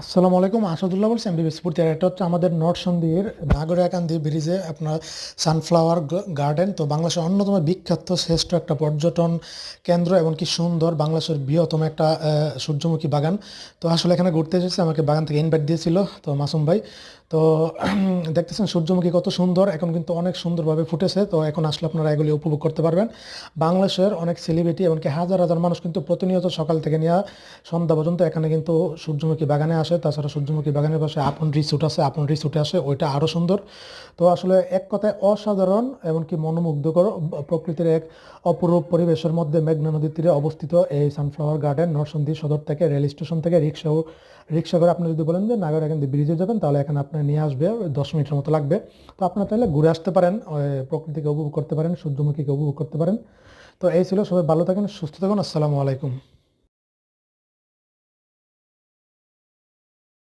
আসসালামু আলাইকুম, আসাদুল্লাহ বলছি এমবি স্ফূর্তি আর এটা হচ্ছে আমাদের নর্থ সন্দির নাগরিয়াকান্দি ব্রিজে আপনার সানফ্লাওয়ার গার্ডেন। তো বাংলাদেশের অন্যতম বিখ্যাত, শ্রেষ্ঠ একটা পর্যটন কেন্দ্র এবং কি সুন্দর বাংলাদেশের বৃহত্তম একটা সূর্যমুখী বাগান। তো আসলে এখানে ঘুরতে এসেছি, আমাকে বাগান থেকে ইনভাইট দিয়েছিল, তো মাসুম ভাই। তো, দেখতেছেন সূর্যমুখী কত সুন্দর, এখন কিন্তু অনেক সুন্দরভাবে ফুটেছে, তো এখন আসলে আপনারা এগুলি উপভোগ করতে পারবেন। বাংলাদেশের অনেক সেলিব্রিটি এমনকি হাজার হাজার মানুষ কিন্তু প্রতিনিয়ত সকাল থেকে নিয়ে সন্ধ্যা পর্যন্ত এখানে কিন্তু সূর্যমুখী বাগানে আসে, তাছাড়া সূর্যমুখী বাগানের পাশে আপন রিসুট আছে, আপন রিসুটে আসে, ওইটা আরও সুন্দর। তো আসলে এক কথায় অসাধারণ, এমনকি মনোমুগ্ধকর, প্রকৃতির এক অপরূপ পরিবেশের মধ্যে মেঘনা নদীর তীরে অবস্থিত এই সানফ্লাওয়ার গার্ডেন নরসন্দী সদর থেকে রেল স্টেশন থেকে রিক্সাও, রিক্সা করে আপনি যদি বলেন যে নাগর এখান দিয়ে ব্রিজে যাবেন, তাহলে এখানে নিয়ে আসবে, দশ মিনিটের মতো লাগবে। তো আপনারা তাহলে ঘুরে আসতে পারেন প্রকৃতিকে উপভোগ করতে পারেন, সূর্যমুখীকে উপভোগ করতে পারেন। তো এই ছিল, সবাই ভালো থাকেন, সুস্থ থাকুন, আসসালামু আলাইকুম।